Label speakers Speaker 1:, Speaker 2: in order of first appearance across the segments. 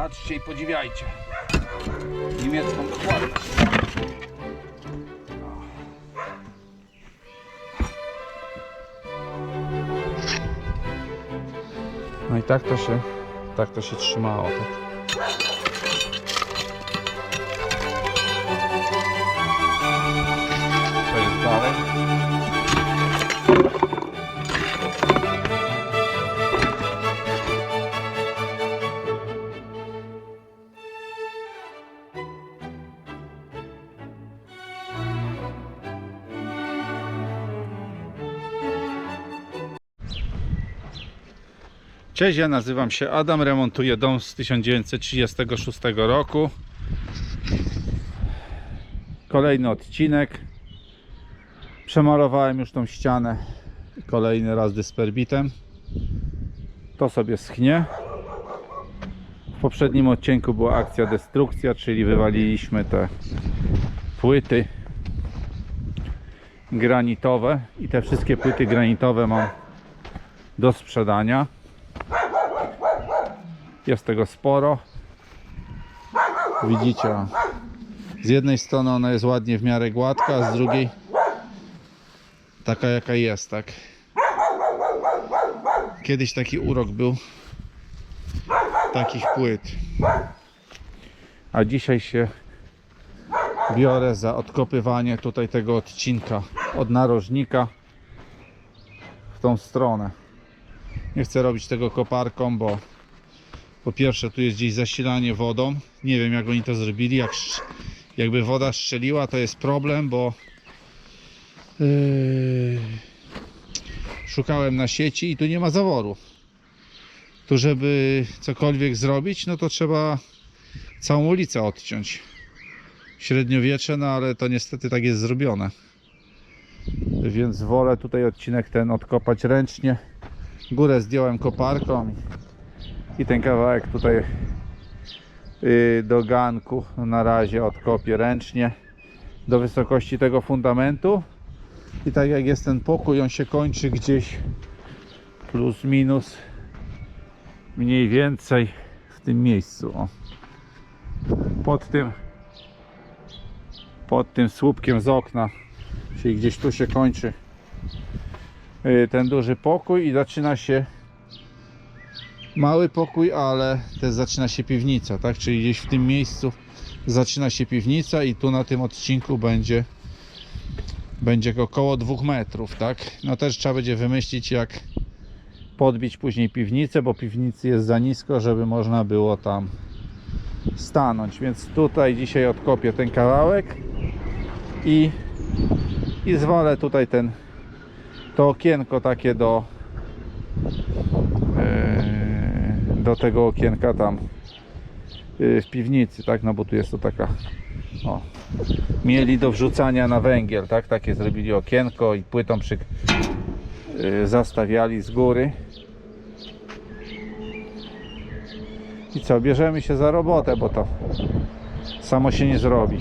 Speaker 1: Patrzcie i podziwiajcie. Niemiecką dokładność. No i tak to się, tak to się trzymało. Tak. Cześć, ja nazywam się Adam, remontuję dom z 1936 roku. Kolejny odcinek. Przemalowałem już tą ścianę kolejny raz dysperbitem. To sobie schnie. W poprzednim odcinku była akcja destrukcja, czyli wywaliliśmy te płyty granitowe i te wszystkie płyty granitowe mam do sprzedania. Jest tego sporo. Widzicie, z jednej strony ona jest ładnie w miarę gładka, a z drugiej taka jaka jest, tak? Kiedyś taki urok był takich płyt. A dzisiaj się biorę za odkopywanie tutaj tego odcinka od narożnika w tą stronę. Nie chcę robić tego koparką, bo po pierwsze tu jest gdzieś zasilanie wodą. Nie wiem jak oni to zrobili. Jak, jakby woda strzeliła to jest problem, bo yy, szukałem na sieci i tu nie ma zaworu. Tu żeby cokolwiek zrobić, no to trzeba całą ulicę odciąć. Średniowiecze, no ale to niestety tak jest zrobione. Więc wolę tutaj odcinek ten odkopać ręcznie. Górę zdjąłem koparką i ten kawałek tutaj yy, do ganku na razie odkopię ręcznie do wysokości tego fundamentu i tak jak jest ten pokój on się kończy gdzieś plus minus mniej więcej w tym miejscu o. pod tym pod tym słupkiem z okna czyli gdzieś tu się kończy yy, ten duży pokój i zaczyna się mały pokój, ale też zaczyna się piwnica, tak? Czyli gdzieś w tym miejscu zaczyna się piwnica i tu na tym odcinku będzie będzie około 2 metrów, tak? No też trzeba będzie wymyślić jak podbić później piwnicę, bo piwnicy jest za nisko, żeby można było tam stanąć, więc tutaj dzisiaj odkopię ten kawałek i i zwalę tutaj ten to okienko takie do do tego okienka tam e, w piwnicy, tak? No bo tu jest to taka o, mieli do wrzucania na węgiel, tak? Takie zrobili okienko i płytą przy, e, zastawiali z góry. I co, bierzemy się za robotę, bo to samo się nie zrobi.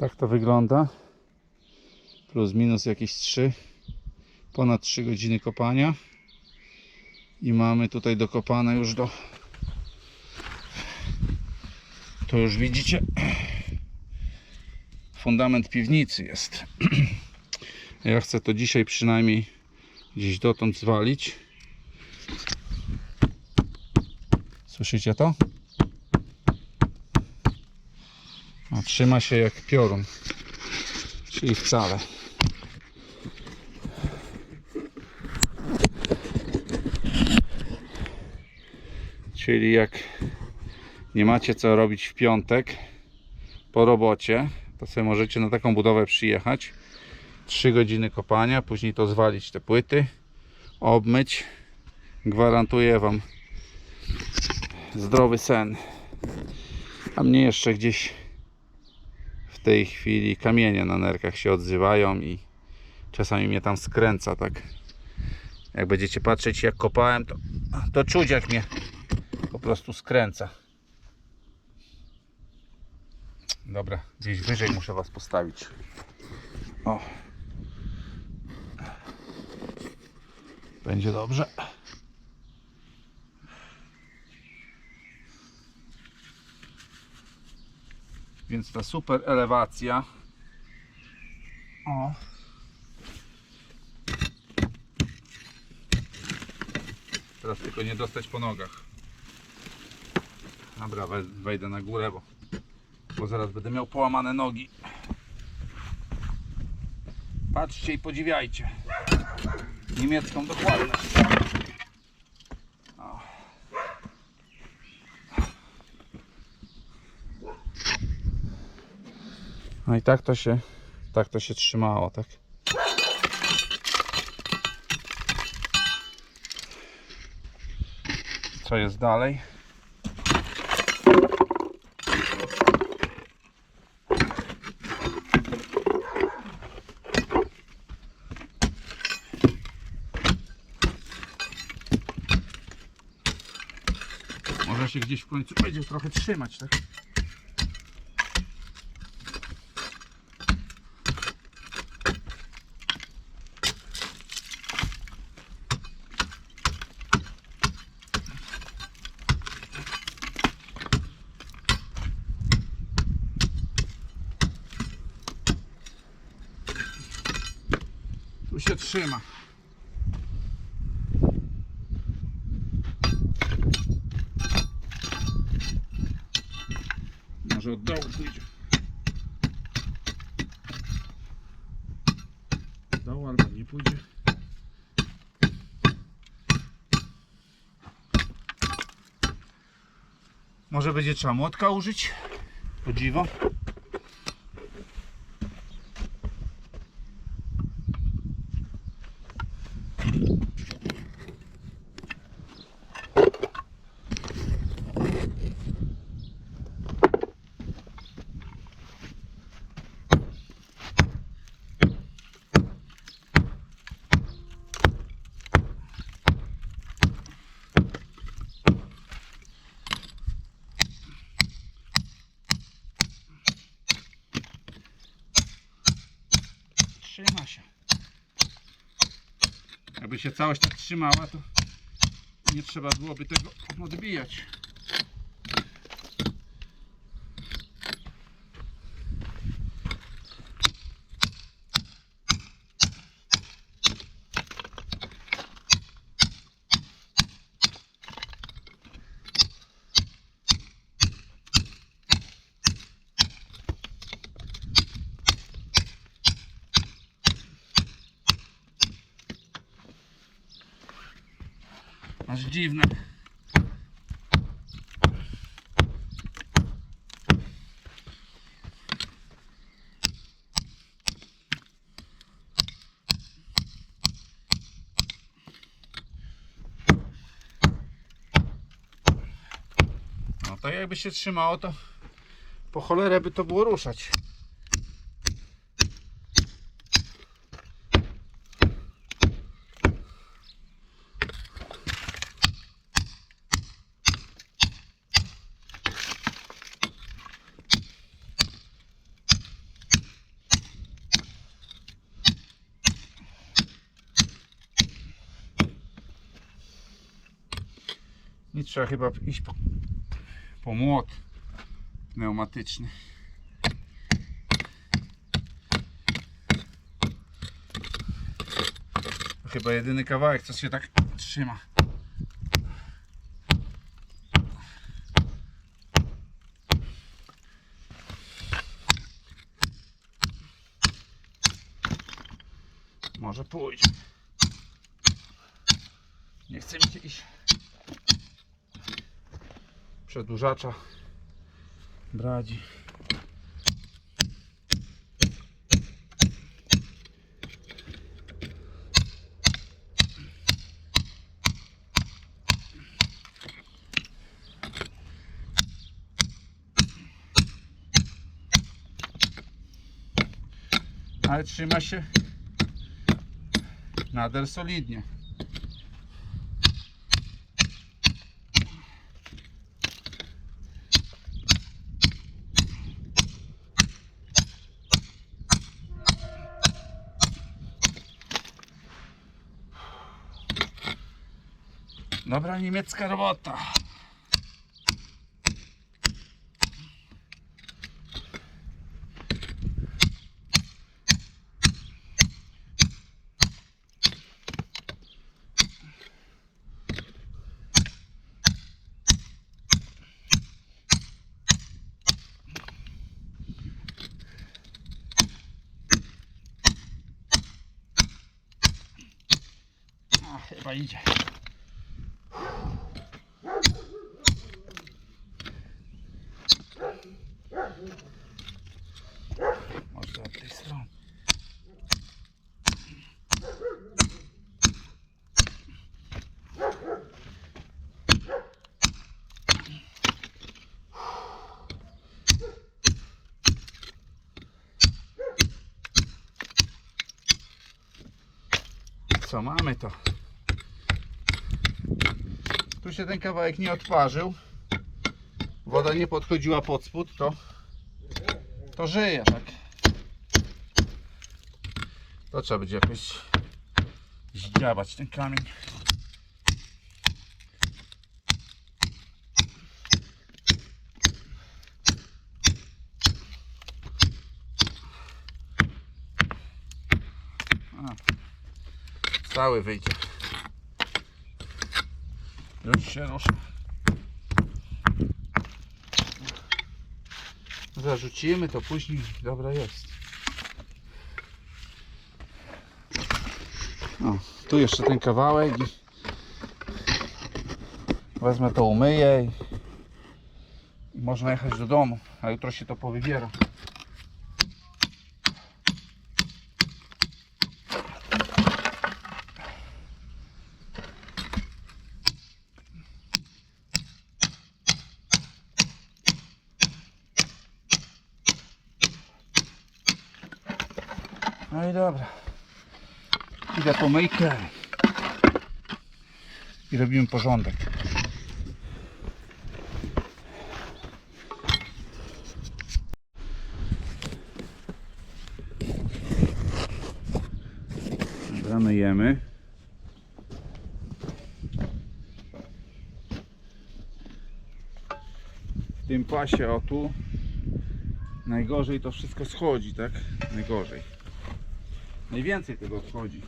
Speaker 1: Tak to wygląda. Plus minus jakieś 3. Ponad 3 godziny kopania. I mamy tutaj dokopane już do. To już widzicie. Fundament piwnicy jest. Ja chcę to dzisiaj przynajmniej gdzieś dotąd zwalić. Słyszycie to? A trzyma się jak piorun. Czyli wcale. Czyli jak nie macie co robić w piątek po robocie, to sobie możecie na taką budowę przyjechać. 3 godziny kopania, później to zwalić te płyty, obmyć. Gwarantuję Wam zdrowy sen. A mnie jeszcze gdzieś tej chwili kamienie na nerkach się odzywają i czasami mnie tam skręca, tak. Jak będziecie patrzeć jak kopałem, to, to czuć jak mnie po prostu skręca. Dobra, gdzieś wyżej muszę Was postawić. O. Będzie dobrze. Więc ta super elewacja. O. Teraz tylko nie dostać po nogach. Dobra, we- wejdę na górę, bo, bo zaraz będę miał połamane nogi. Patrzcie i podziwiajcie. Niemiecką dokładność. O. No i tak to się, tak to się trzymało, tak? Co jest dalej? Może się gdzieś w końcu będzie trochę trzymać, tak? Trzyma. Może od dołu pójdzie. Od dołu albo nie pójdzie. Może będzie trzeba młotka użyć. O się. Jakby się całość tak trzymała, to nie trzeba byłoby tego odbijać. Aż dziwne. No to jakby się trzymało, to po cholerę by to było ruszać. Trzeba chyba iść po, po młot pneumatyczny. To chyba jedyny kawałek, co się tak trzyma. Może pójdzie. Nie chce mi się iść przedłużacza bradzi. Ale trzyma się nader solidnie. Dobra niemiecka robota. A, chyba idzie. Może od tej strony. Co mamy to? Tu się ten kawałek nie odparzył. Woda nie podchodziła pod spód, to to żyje, tak? To trzeba będzie jakoś zdziabać ten kamień. A, Cały wyjdzie. Już się rusza. Zarzucimy to później. Dobra jest. O, tu jeszcze ten kawałek wezmę to umyję i, i można jechać do domu, a jutro się to powybiera. Dobra. Idę po myjkę i robimy porządek. Dobra, myjemy. W tym pasie, o tu, najgorzej to wszystko schodzi, tak? Najgorzej. Najwięcej tego odchodzi.